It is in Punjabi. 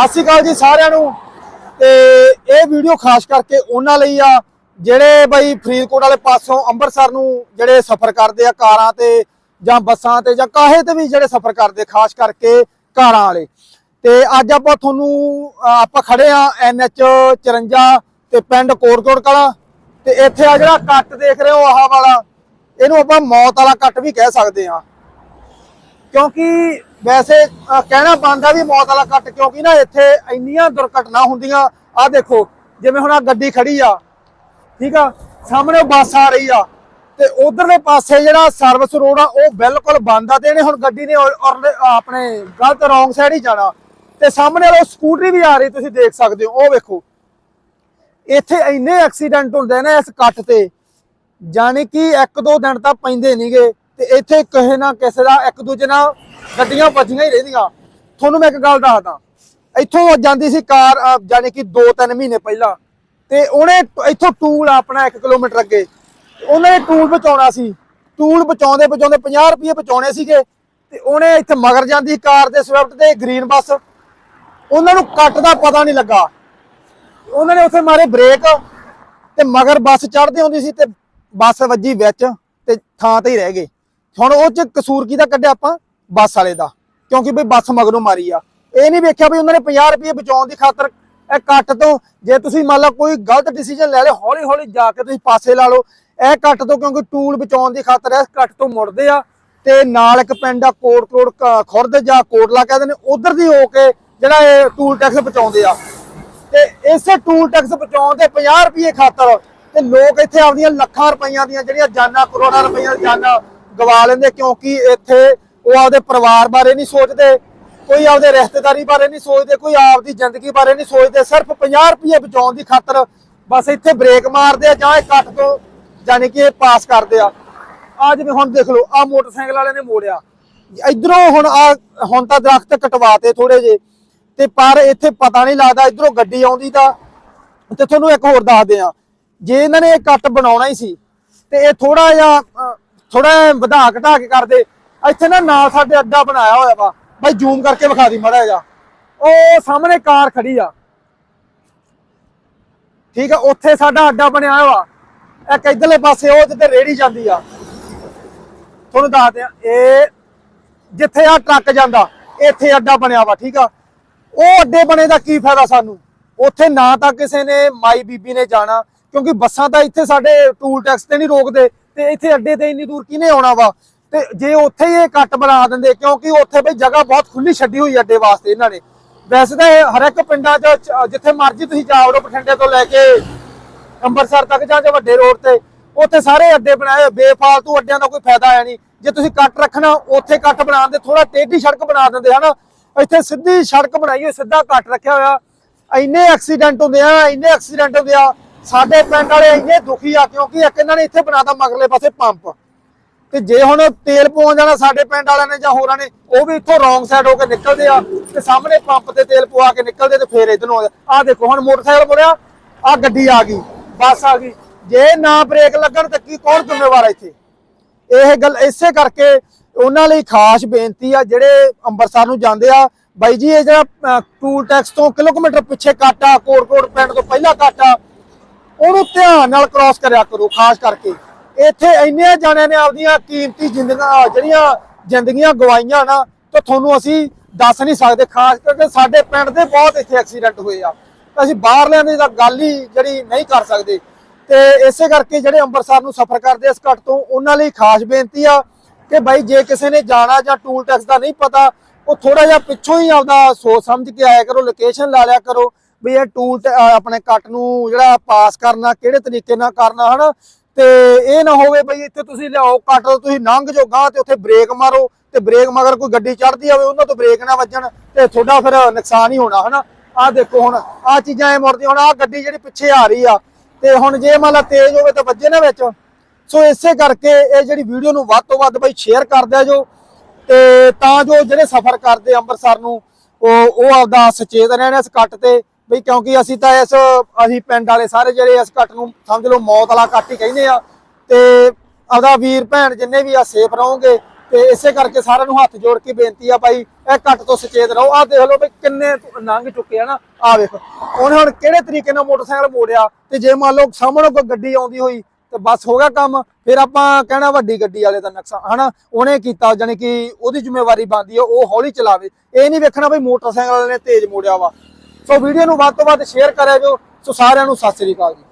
ਸਤਿ ਸ਼੍ਰੀ ਅਕਾਲ ਜੀ ਸਾਰਿਆਂ ਨੂੰ। ਤੇ ਇਹ ਵੀਡੀਓ ਖਾਸ ਕਰਕੇ ਉਹਨਾਂ ਲਈ ਆ, ਜਿਹੜੇ ਬਈ ਫਰੀਦਕੋਟ ਵਾਲੇ ਪਾਸੋਂ ਅੰਮ੍ਰਿਤਸਰ ਨੂੰ ਜਿਹੜੇ ਸਫ਼ਰ ਕਰਦੇ ਆ ਕਾਰਾਂ ਤੇ ਜਾਂ ਬੱਸਾਂ ਤੇ ਜਾਂ ਕਾਹੇ ਤੇ ਵੀ ਜਿਹੜੇ ਸਫ਼ਰ ਕਰਦੇ, ਖਾਸ ਕਰਕੇ ਕਾਰਾਂ ਵਾਲੇ। ਤੇ ਅੱਜ ਆਪਾਂ ਤੁਹਾਨੂੰ, ਅਹ, ਆਪਾਂ ਖੜੇ ਆ ਐਨਐਚ 54 ਤੇ ਪਿੰਡ ਕੋਟਕੋਟ ਕਲਾ। ਤੇ ਇੱਥੇ ਆ ਜਿਹੜਾ ਕੱਟ ਦੇਖ ਰਹੇ ਹੋ ਆਹ ਵਾਲਾ, ਇਹਨੂੰ ਆਪਾਂ ਮੌਤ ਵਾਲਾ ਕੱਟ ਵੀ ਕਹਿ ਸਕਦੇ ਆ। ਕਿਉਂਕਿ ਵੈਸੇ ਕਹਿਣਾ ਬੰਦਾ ਵੀ ਮੌਤ ਵਾਲਾ ਕੱਟ, ਕਿਉਂਕਿ ਨਾ ਇੱਥੇ ਇੰਨੀਆਂ ਦੁਰਘਟਨਾ ਹੁੰਦੀਆਂ। ਆ ਦੇਖੋ, ਜਿਵੇਂ ਹੁਣ ਆ ਗੱਡੀ ਖੜੀ ਆ, ਠੀਕ ਆ? ਸਾਹਮਣੇ ਬੱਸ ਆ ਰਹੀ ਆ। ਤੇ ਉਧਰਲੇ ਪਾਸੇ ਜਿਹੜਾ ਸਰਵਿਸ ਰੋਡ ਆ, ਉਹ ਬਿਲਕੁਲ ਬੰਦ ਆ ਤੇ ਇਹਨੇ ਹੁਣ ਗੱਡੀ ਨੇ ਔਰ- ਆਪਣੇ ਗਲਤ ਰੋਂਗ ਸਾਈਡ ਹੀ ਜਾਣਾ। ਤੇ ਸਾਹਮਣੇ ਵਾਲਾ ਸਕੂਟਰੀ ਵੀ ਆ ਰਹੀ, ਤੁਸੀਂ ਦੇਖ ਸਕਦੇ ਹੋ। ਉਹ ਵੇਖੋ। ਇੱਥੇ ਇੰਨੇ ਐਕਸੀਡੈਂਟ ਹੁੰਦੇ ਨੇ ਇਸ ਕੱਟ ਤੇ। ਜਾਣੀ ਕਿ ਇੱਕ ਦੋ ਦਿਨ ਤਾਂ ਪੈਂਦੇ ਨਹੀਂਗੇ ਤੇ ਇੱਥੇ ਕਿਸੇ ਨਾ ਕਿਸੇ ਦਾ ਇੱਕ ਦੂਜੇ ਨਾਲ ਗੱਡੀਆਂ ਵੱਜੀਆਂ ਹੀ ਰਹਿੰਦੀਆਂ। ਤੁਹਾਨੂੰ ਮੈਂ ਇੱਕ ਗੱਲ ਦੱਸਦਾ। ਇੱਥੋਂ ਜਾਂਦੀ ਸੀ ਕਾਰ ਅਹ, ਜਾਣੀ ਕਿ 2-3 ਮਹੀਨੇ ਪਹਿਲਾਂ। ਤੇ ਉਹਨੇ ਇੱਥੋਂ ਟੂਲ ਆਪਣਾ 1 ਕਿਲੋਮੀਟਰ ਅੱਗੇ। ਉਹਨੇ ਟੂਲ ਬਚਾਉਣਾ ਸੀ। ਟੂਲ ਬਚਾਉਂਦੇ ਬਚਾਉਂਦੇ 50 ਰੁਪਏ ਬਚਾਉਣੇ ਸੀਗੇ। ਤੇ ਉਹਨੇ ਇੱਥੇ ਮਗਰ ਜਾਂਦੀ ਸੀ ਕਾਰ ਦੇ ਸਵਿਫਟ ਤੇ ਗ੍ਰੀਨ ਬੱਸ। ਉਹਨਾਂ ਨੂੰ ਕੱਟ ਦਾ ਪਤਾ ਨਹੀਂ ਲੱਗਾ। ਉਹਨਾਂ ਨੇ ਉੱਥੇ ਮਾਰੇ ਬ੍ਰੇਕ। ਤੇ ਮਗਰ ਬੱਸ ਚੜ੍ਹਦੀ ਹੁੰਦੀ ਸੀ ਤੇ ਬੱਸ ਵੱਜੀ ਵਿੱਚ ਤੇ ਥਾਂ ਤੇ ਹੀ ਰਹਿ ਗਏ। ਹੁਣ ਉਹ ਚ ਕਸੂਰ ਕਿਹਦਾ ਕੱਢਿਆ ਆਪਾਂ? ਬੱਸ ਵਾਲੇ ਦਾ। ਕਿਉਂਕਿ ਬਈ ਬੱਸ ਮਗਰੋਂ ਮਾਰੀ ਆ। ਇਹ ਨਹੀਂ ਵੇਖਿਆ ਵੀ ਉਹਨਾਂ ਨੇ 50 ਰੁਪਏ ਬਚਾਉਣ ਦੀ ਖਾਤਰ ਇਹ ਕੱਟ ਤੋਂ। ਜੇ ਤੁਸੀਂ ਮੰਨ ਲਓ ਕੋਈ ਗਲਤ ਡਿਸੀਜਨ ਲੈ ਲਿਓ ਹੌਲੀ ਹੌਲੀ ਜਾ ਕੇ ਤੁਸੀਂ ਪਾਸੇ ਲਾ ਲਓ। ਇਹ ਕੱਟ ਤੋਂ ਕਿਉਂਕਿ ਟੂਲ ਬਚਾਉਣ ਦੀ ਖਾਤਰ ਇਸ ਕੱਟ ਤੋਂ ਮੁੜਦੇ ਆ। ਤੇ ਨਾਲ ਇੱਕ ਪਿੰਡ ਆ ਕੋਟ ਕਰੋੜ ਕ- ਖੁਰਦ ਜਾਂ ਕੋਟਲਾ ਕਹਿੰਦੇ ਨੇ, ਉਧਰ ਦੀ ਹੋ ਕੇ ਜਿਹੜਾ ਇਹ ਟੂਲ ਟੈਕਸ ਬਚਾਉਂਦੇ ਆ। ਤੇ ਇਸੇ ਟੂਲ ਟੈਕਸ ਬਚਾਉਣ ਦੇ 50 ਰੁਪਏ ਖਾਤਰ ਤੇ ਲੋਕ ਇੱਥੇ ਆਪਦੀਆਂ ਲੱਖਾਂ ਰੁਪਈਆਂ ਦੀਆਂ ਜਿਹੜੀਆਂ ਜਾਨਾਂ, ਕਰੋੜਾਂ ਰੁਪਈਆਂ ਦੀਆਂ ਜਾਨਾਂ ਗਵਾ ਲੈਂਦੇ, ਕਿਉਂਕਿ ਇੱਥੇ ਉਹ ਆਪਦੇ ਪਰਿਵਾਰ ਬਾਰੇ ਨਹੀਂ ਸੋਚਦੇ, ਕੋਈ ਆਪਦੇ ਰਿਸ਼ਤੇਦਾਰੀ ਬਾਰੇ ਨਹੀਂ ਸੋਚਦੇ, ਕੋਈ ਆਪਦੀ ਜ਼ਿੰਦਗੀ ਬਾਰੇ ਨਹੀਂ ਸੋਚਦੇ, ਸਿਰਫ 50 ਰੁਪਏ ਬਚਾਉਣ ਦੀ ਖਾਤਰ ਬਸ ਇੱਥੇ ਬ੍ਰੇਕ ਮਾਰਦੇ ਆ ਜਾਂ ਇਹ ਕੱਟ ਤੋਂ ਯਾਨੀ ਕਿ ਇਹ ਪਾਸ ਕਰਦੇ ਆ। ਆ ਜਿਵੇਂ ਹੁਣ ਦੇਖ ਲਓ ਆ ਮੋਟਰਸਾਈਕਲ ਵਾਲੇ ਨੇ ਮੋੜਿਆ। ਇਧਰੋਂ ਹੁਣ ਆ, ਹੁਣ ਤਾਂ ਦਰਖਤ ਕਟਵਾਤੇ ਥੋੜੇ ਜੇ ਤੇ ਪਰ ਇੱਥੇ ਪਤਾ ਨਹੀਂ ਲੱਗਦਾ ਇਧਰੋਂ ਗੱਡੀ ਆਉਂਦੀ ਤਾਂ। ਤੇ ਤੁਹਾਨੂੰ ਇੱਕ ਹੋਰ ਦੱਸਦੇ ਆ ਜੇ ਇਹਨਾਂ ਨੇ ਇਹ ਕੱਟ ਬਣਾਉਣਾ ਹੀ ਸੀ, ਤੇ ਇਹ ਥੋੜਾ ਜਿਹਾ ਥੋੜਾ ਵਧਾ ਘਟਾ ਕੇ ਕਰਦੇ। ਇੱਥੇ ਨਾ ਨਾਲ ਸਾਡੇ ਅੱਡਾ ਬਣਾਇਆ ਹੋਇਆ ਵਾ। ਬਾਈ ਜ਼ੂਮ ਕਰਕੇ ਵਿਖਾ ਦੀ ਮੜਾ ਜਾ ਉਹ ਸਾਹਮਣੇ ਕਾਰ ਖੜੀ ਆ। ਠੀਕ ਆ, ਉੱਥੇ ਸਾਡਾ ਅੱਡਾ ਬਣਿਆ ਹੋਇਆ। ਇੱਕ ਇਧਰਲੇ ਪਾਸੇ ਉਹ ਜਿੱਥੇ ਰੇੜੀ ਜਾਂਦੀ ਆ। ਤੁਹਾਨੂੰ ਦੱਸਦੇ ਆ ਇਹ ਜਿੱਥੇ ਆ ਟਰੱਕ ਜਾਂਦਾ, ਇੱਥੇ ਅੱਡਾ ਬਣਿਆ ਵਾ, ਠੀਕ ਆ। ਉਹ ਅੱਡੇ ਬਣੇ ਦਾ ਕੀ ਫਾਇਦਾ ਸਾਨੂੰ? ਉੱਥੇ ਨਾ ਤਾਂ ਕਿਸੇ ਨੇ, ਮਾਈ ਬੀਬੀ ਨੇ ਜਾਣਾ। ਕਿਉਂਕਿ ਬੱਸਾਂ ਤਾਂ ਇੱਥੇ ਸਾਡੇ ਟੂਲ ਟੈਕਸ ਤੇ ਨਹੀਂ ਰੋਕਦੇ ਤੇ ਇੱਥੇ ਅੱਡੇ ਤੇ ਇੰਨੀ ਦੂਰ ਕਿਹਨੇ ਆਉਣਾ ਵਾ? ਤੇ ਜੇ ਉੱਥੇ ਹੀ ਇਹ ਕੱਟ ਬਣਾ ਦਿੰਦੇ ਕਿਉਂਕਿ ਉੱਥੇ ਬਈ ਜਗ੍ਹਾ ਬਹੁਤ ਖੁੱਲੀ ਛੱਡੀ ਹੋਈ ਅੱਡੇ ਵਾਸਤੇ ਇਹਨਾਂ ਨੇ। ਵੈਸੇ ਤਾਂ ਇਹ ਹਰ ਇੱਕ ਪਿੰਡਾਂ 'ਚ ਜਿੱਥੇ ਮਰਜ਼ੀ ਤੁਸੀਂ ਜਾਓ ਬਠਿੰਡੇ ਤੋਂ ਲੈ ਕੇ ਅੰਮ੍ਰਿਤਸਰ ਤੱਕ ਜਾਂ ਜੇ ਵੱਡੇ ਰੋਡ ਤੇ ਉੱਥੇ ਸਾਰੇ ਅੱਡੇ ਬਣਾਏ ਹੋਏ, ਬੇਫਾਲਤੂ ਅੱਡਿਆਂ ਦਾ ਕੋਈ ਫਾਇਦਾ ਹੈ ਨਹੀਂ। ਜੇ ਤੁਸੀਂ ਕੱਟ ਰੱਖਣਾ ਉੱਥੇ ਕੱਟ ਬਣਾ ਦਿੰਦੇ ਥੋੜਾ ਟੇਢੀ ਸੜਕ ਬਣਾ ਦਿੰਦੇ ਹਨਾ। ਇੱਥੇ ਸਿੱਧੀ ਸੜਕ ਬਣਾਈ ਹੋਈ ਸਿੱਧਾ ਕੱਟ ਰੱਖਿਆ ਹੋਇਆ। ਇੰਨੇ ਐਕਸੀਡੈਂਟ ਹੁੰਦੇ ਆ ਇੰਨੇ ਐਕਸੀਡੈਂਟ ਹੁੰਦੇ ਆ। ਸਾਡੇ ਪਿੰਡ ਵਾਲੇ ਇੰਨੇ ਦੁਖੀ ਆ, ਕਿਉਂਕਿ ਇੱਕ ਇਹਨਾਂ ਨੇ ਇੱਥੇ ਬਣਾਤਾ ਮਗਰਲੇ ਪਾਸੇ ਪੰਪ। ਤੇ ਜੇ ਹੁਣ ਤੇਲ ਪਵਾਉਣ ਜਾਣਾ ਸਾਡੇ ਪਿੰਡ ਵਾਲਿਆਂ ਨੇ ਜਾਂ ਹੋਰਾਂ ਨੇ, ਉਹ ਵੀ ਇੱਥੋਂ ਰੋਂਗ ਸਾਈਡ ਹੋ ਕੇ ਨਿਕਲਦੇ ਆ ਤੇ ਸਾਹਮਣੇ ਪੰਪ ਤੇ ਤੇਲ ਪਵਾ ਕੇ ਨਿਕਲਦੇ ਤੇ ਫੇਰ ਇਧਰ ਨੂੰ ਆਉਂਦੇ ਆ ਦੇਖੋ, ਹੁਣ ਮੋਟਰਸਾਈਕਲ ਮੁੜਿਆ ਆ ਗੱਡੀ ਆ ਗਈ, ਬੱਸ ਆ ਗਈ। ਜੇ ਨਾ ਬ੍ਰੇਕ ਲੱਗਣ ਤਾਂ ਕੀ ਕੌਣ ਜ਼ਿੰਮੇਵਾਰ ਇੱਥੇ? ਇਹ ਗੱਲ ਇਸੇ ਕਰਕੇ ਉਹਨਾਂ ਲਈ ਖਾਸ ਬੇਨਤੀ ਆ, ਜਿਹੜੇ ਅੰਮ੍ਰਿਤਸਰ ਨੂੰ ਜਾਂਦੇ ਆ। ਬਾਈ ਜੀ, ਇਹ ਜਿਹੜਾ ਟੂਲ ਟੈਕਸ ਤੋਂ ਕਿਲੋਮੀਟਰ ਪਿੱਛੇ ਕੱਟ ਆ ਕੋਟਕੋਟ ਪਿੰਡ ਤੋਂ ਪਹਿਲਾਂ ਕੱਟ ਆ ਉਹਨੂੰ ਧਿਆਨ ਨਾਲ ਕ੍ਰਾਸ ਕਰਿਆ ਕਰੋ, ਖਾਸ ਕਰਕੇ। ਇੱਥੇ ਇੰਨੇ ਜਾਣਿਆਂ ਨੇ ਆਪਦੀਆਂ ਕੀਮਤੀ ਜ਼ਿੰਦਗੀਆਂ ਜਿਹੜੀਆਂ ਜ਼ਿੰਦਗੀਆਂ ਗਵਾਈਆਂ ਨਾ, ਤਾਂ ਤੁਹਾਨੂੰ ਅਸੀਂ ਦੱਸ ਨਹੀਂ ਸਕਦੇ, ਖਾਸ ਕਰਕੇ ਸਾਡੇ ਪਿੰਡ ਦੇ ਬਹੁਤ ਇੱਥੇ ਐਕਸੀਡੈਂਟ ਹੋਏ ਆ। ਅਸੀਂ ਬਾਹਰਲਿਆਂ ਦੀ ਤਾਂ ਗੱਲ ਹੀ ਜਿਹੜੀ ਨਹੀਂ ਕਰ ਸਕਦੇ। ਤੇ ਇਸੇ ਕਰਕੇ ਜਿਹੜੇ ਅੰਮ੍ਰਿਤਸਰ ਨੂੰ ਸਫ਼ਰ ਕਰਦੇ ਇਸ ਘੱਟ ਤੋਂ, ਉਹਨਾਂ ਲਈ ਖਾਸ ਬੇਨਤੀ ਆ ਕਿ ਬਾਈ, ਜੇ ਕਿਸੇ ਨੇ ਜਾਣਾ ਜਾਂ ਟੂਲ ਟੈਕਸ ਦਾ ਨਹੀਂ ਪਤਾ, ਉਹ ਥੋੜਾ ਜਿਹਾ ਪਿੱਛੋਂ ਹੀ ਆਪਦਾ ਸੋਚ ਸਮਝ ਕੇ ਆਇਆ ਕਰੋ ਲੋਕੇਸ਼ਨ ਲਾ ਲਿਆ ਕਰੋ ਵੀ ਇਹ ਟੂਲ ਆਪਣੇ ਕੱਟ ਨੂੰ ਜਿਹੜਾ ਪਾਸ ਕਰਨਾ, ਕਿਹੜੇ ਤਰੀਕੇ ਨਾਲ ਕਰਨਾ, ਹਨਾ? ਤੇ ਇਹ ਨਾ ਹੋਵੇ ਬਈ ਇੱਥੇ ਤੁਸੀਂ ਲਿਆਓ ਕੱਟ, ਤੁਸੀਂ ਲੰਘ ਜਾਓ ਗਾਂ ਤੇ ਉੱਥੇ ਬ੍ਰੇਕ ਮਾਰੋ, ਤੇ ਬ੍ਰੇਕ ਮਗਰ ਕੋਈ ਗੱਡੀ ਚੜਦੀ ਹੋਵੇ ਉਹਨਾਂ ਤੋਂ ਬ੍ਰੇਕ ਨਾ ਵੱਜਣ, ਤੇ ਤੁਹਾਡਾ ਫਿਰ ਨੁਕਸਾਨ ਹੀ ਹੋਣਾ, ਹਨਾ? ਆਹ ਦੇਖੋ ਹੁਣ, ਆਹ ਚੀਜ਼ਾਂ ਐ ਮੁੜਦੀਆਂ, ਹੁਣ ਆਹ ਗੱਡੀ ਜਿਹੜੀ ਪਿੱਛੇ ਆ ਰਹੀ ਆ, ਤੇ ਹੁਣ ਜੇ ਮੰਨ ਲਾ ਤੇਜ਼ ਹੋਵੇ ਤਾਂ ਵੱਜੇ ਨਾ ਵਿੱਚ। ਸੋ ਇਸੇ ਕਰਕੇ ਇਹ ਜਿਹੜੀ ਵੀਡੀਓ ਨੂੰ ਵੱਧ ਤੋਂ ਵੱਧ ਬਈ ਸ਼ੇਅਰ ਕਰ ਦਿਆ ਜੋ, ਤੇ ਤਾਂ ਜੋ ਜਿਹੜੇ ਸਫ਼ਰ ਕਰਦੇ ਅੰਮ੍ਰਿਤਸਰ ਨੂੰ, ਉਹ ਉਹ ਆਪਦਾ ਸੁਚੇਤ ਰਹਿਣ ਇਸ ਕੱਟ ਤੇ ਬਈ ਕਿਉਂਕਿ ਅਸੀਂ ਤਾਂ ਇਸ, ਅਸੀਂ ਪਿੰਡ ਵਾਲੇ ਸਾਰੇ ਜਿਹੜੇ ਇਸ ਕੱਟ ਨੂੰ ਸਮਝ ਲਓ, ਮੌਤ ਵਾਲਾ ਕੱਟ ਹੀ ਕਹਿੰਦੇ ਆ। ਤੇ ਆਪਦਾ ਵੀਰ ਭੈਣ ਜਿੰਨੇ ਵੀ ਆ ਸੇਫ ਰਹੋਗੇ। ਤੇ ਇਸੇ ਕਰਕੇ ਸਾਰਿਆਂ ਨੂੰ ਹੱਥ ਜੋੜ ਕੇ ਬੇਨਤੀ ਆ ਭਾਈ, ਇਹ ਘੱਟ ਤੋਂ ਸੁਚੇਤ ਰਹੋ। ਆਹ ਦੇਖ ਲਓ ਵੀ ਕਿੰਨੇ ਲੰਘ ਚੁੱਕੇ ਆ ਨਾ। ਆ ਵੇਖ। ਉਹਨੇ ਹੁਣ ਕਿਹੜੇ ਤਰੀਕੇ ਨਾਲ ਮੋਟਰਸਾਈਕਲ ਮੋੜਿਆ? ਤੇ ਜੇ ਮੰਨ ਲਓ ਸਾਹਮਣੇ ਕੋਈ ਗੱਡੀ ਆਉਂਦੀ ਹੋਈ, ਤੇ ਬਸ ਹੋ ਗਿਆ ਕੰਮ। ਫਿਰ ਆਪਾਂ ਕਹਿਣਾ ਵੱਡੀ ਗੱਡੀ ਵਾਲੇ ਦਾ ਨੁਕਸਾਨ। ਹਨਾ? ਉਹਨੇ ਕੀਤਾ ਜਾਨੀ ਕਿ ਉਹਦੀ ਜ਼ਿੰਮੇਵਾਰੀ ਬਣਦੀ ਹੈ ਉਹ ਹੌਲੀ ਚਲਾਵੇ। ਇਹ ਨਹੀਂ ਵੇਖਣਾ ਵੀ ਮੋਟਰਸਾਈਕਲ ਵਾਲੇ ਨੇ ਤੇਜ਼ ਮੋੜਿਆ ਵਾ। ਸੋ ਵੀਡੀਓ ਨੂੰ ਵੱਧ ਤੋਂ ਵੱਧ ਸ਼ੇਅਰ ਕਰਿਆ ਜੋ ਸੋ ਸਾਰਿਆਂ ਨੂੰ ਸਤਿ ਸ੍ਰੀ ਅਕਾਲ ਜੀ।